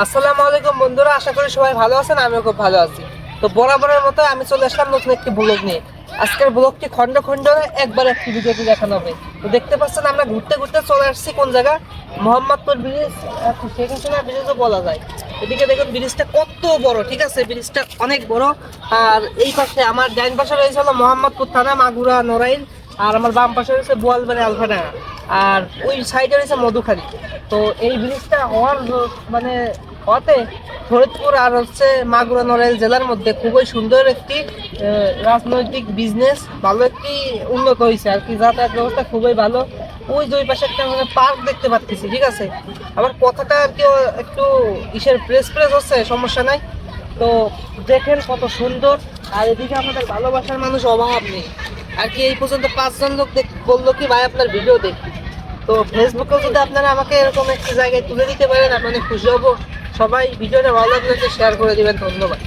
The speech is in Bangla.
আসসালামু আলাইকুম বন্ধুরা, আশা করি সবাই ভালো আছেন, আমিও খুব ভালো আছি। তো বরাবরের মতো আমি চলে আসলাম নতুন একটি ব্লগ নিয়ে। আজকের ব্লগটি খন্ড খন্ড একবার একটি ভিডিওতে দেখানো হবে। তো দেখতে পাচ্ছেন আমরা ঘুরতে ঘুরতে চলে আসছি কোন জায়গা? মোহাম্মদপুর ব্রিজ শেখ ব্রিজও বলা যায়। এদিকে দেখুন ব্রিজটা কত বড়, ঠিক আছে? ব্রিজটা অনেক বড়। আর এই পাশে আমার ডাইন পাশে রয়েছে হলো মোহাম্মদপুর থানা মাগুরা নড়াইল। আর আমার বাম পাশে রয়েছে বোয়ালবাড়ি আলফাডাঙ্গা আর ওই সাইডে রয়েছে মধুখালী। তো এই ব্রিজটা হওয়ার মানে হতে ফরিদপুর আর হচ্ছে মাগুরা নড়াইল জেলার মধ্যে খুবই সুন্দর একটি রাজনৈতিক বিজনেস ভালো একটি উন্নত হয়েছে আর কি, যাতায়াত ব্যবস্থা খুবই ভালো। ওই দুই পাশে একটা মানে পার্ক দেখতে পাচ্ছি, ঠিক আছে? আমার কথাটা আর কি, একটু ইসের প্রেস প্রেস হচ্ছে, সমস্যা নাই। তো দেখেন কত সুন্দর, আর এদিকে আমাদের ভালোবাসার মানুষ অভাব নেই। আর কি এই পর্যন্ত পাঁচজন লোক বলল কি, ভাই, আপনার ভিডিও দেখি। তো ফেসবুকেও যদি আপনারা আমাকে এরকম একটি জায়গায় তুলে দিতে পারেন অনেক খুশি হব। সবাই ভিডিওটা ভালো লাগলে শেয়ার করে দেবেন। ধন্যবাদ।